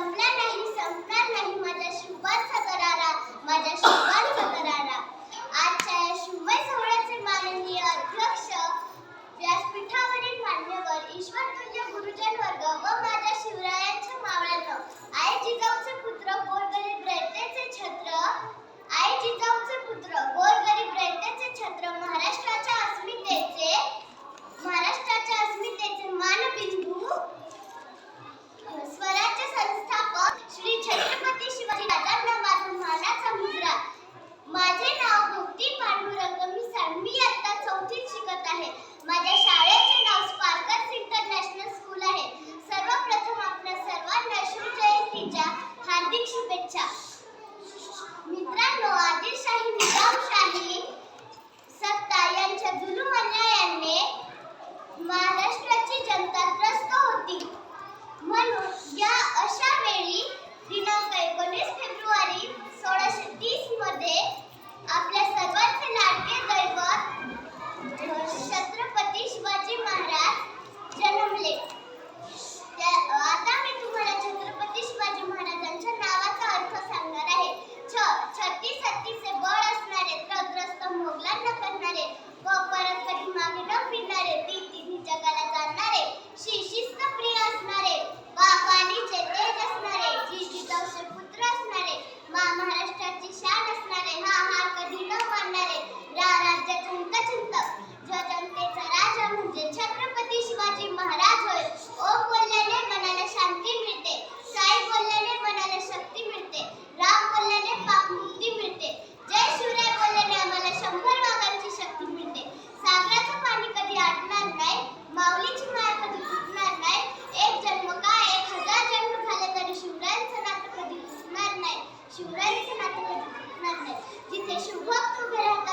संपला नाही संपणार नाही. माझ्या शिवाचा करारा माझ्या शिवाचा करारा. Чим на надмить, дітей, що водку бере.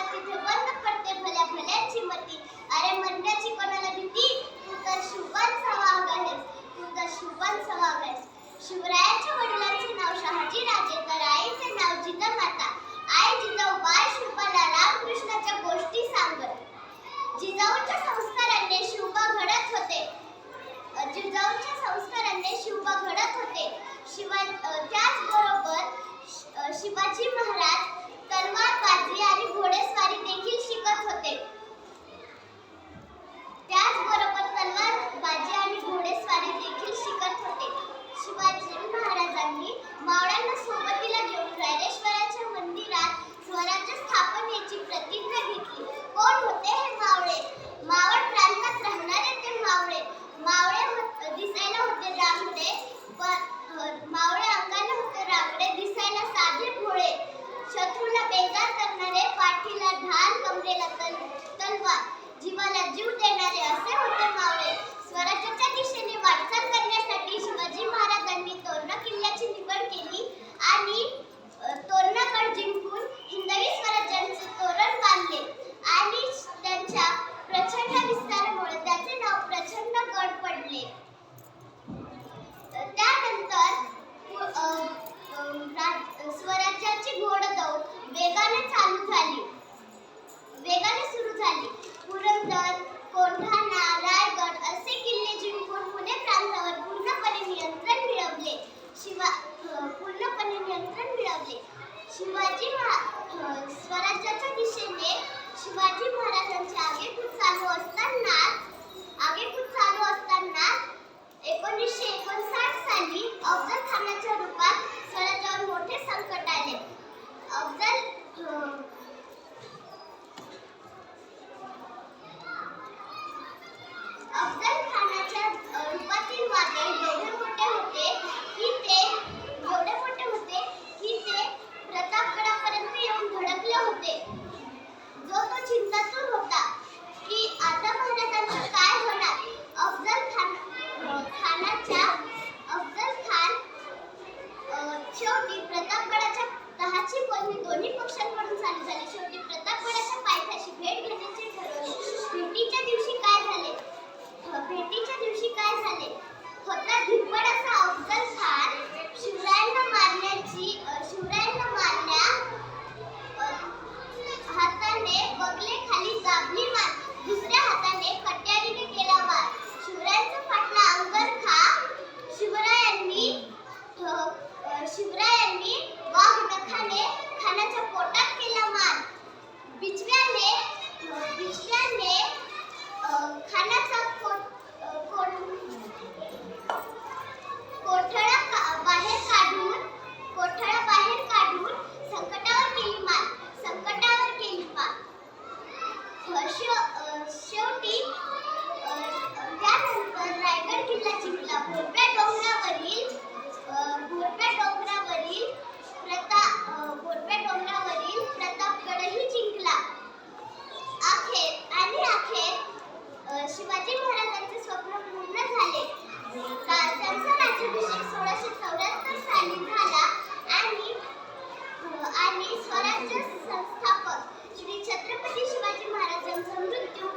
स्वराज्य संस्थापक श्री छत्रपती शिवाजी महाराजांचा मृत्यू